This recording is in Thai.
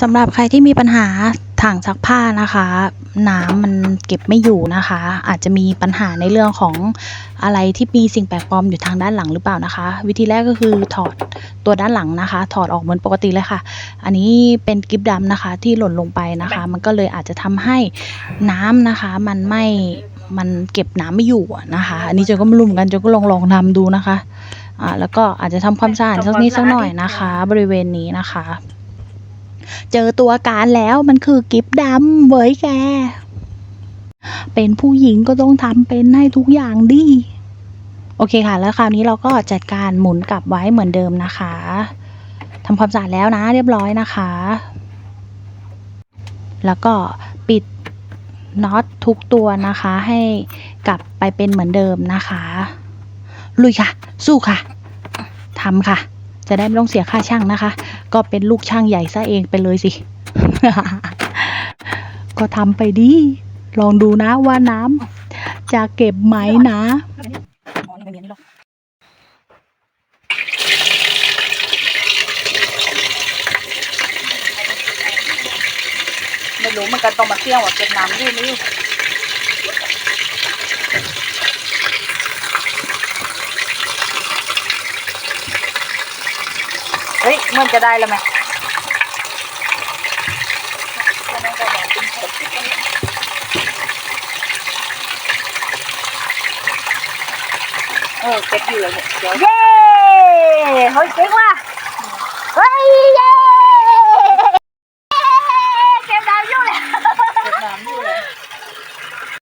สำหรับใครที่มีปัญหาถังซักผ้านะคะ น้ำมันเก็บไม่อยู่นะคะ อาจจะมีปัญหาในเรื่องของอะไรที่มีสิ่งแปลกปลอมอยู่ทางด้านหลังหรือเปล่านะคะ วิธีแรกก็คือถอดตัวด้านหลังนะคะ ถอดออกเหมือนปกติเลยค่ะ อันนี้เป็นกิฟดำนะคะ ที่หล่นลงไปนะคะ มันก็เลยอาจจะทำให้น้ำนะคะ มันไม่มันเก็บน้ำไม่อยู่นะคะ อันนี้เจนก็ไม่รู้เหมือนกันเจนก็ลองลองทำดูนะคะอ่าแล้วก็อาจจะทำความสะอาดสักนิดสักหน่อยนะคะ บริเวณนี้นะคะ เจอตัวการแล้วมันคือกิฟดำเว้ยแก เป็นผู้หญิงก็ต้องทำเป็นให้ทุกอย่างดิ โอเคค่ะ แล้วคราวนี้เราก็จัดการหมุนกลับไว้เหมือนเดิมนะคะทำความสะอาดแล้วนะ เรียบร้อยนะคะ แล้วก็ปิดน็อตทุกตัวนะคะ ให้กลับไปเป็นเหมือนเดิมนะคะ ลุยค่ะ สู้ค่ะทำค่ะ จะได้ไม่ต้องเสียค่าช่างนะคะ ก็เป็นลูกช่างใหญ่ซะเองไปเลยสิ ก็ทำไปดิลองดูนะว่าน้ำจะเก็บไหมนะไม่รู้เหมันกันต้องมาเที่ยวอะเก็บน้ำอยู่นี่ เฮ้ยมันจะได้แล้วไหมเออเก็บอยู่เลยเนี่ยเดี๋ยวเย้เฮ้ยเจ๋งว่ะเฮ้ยเย้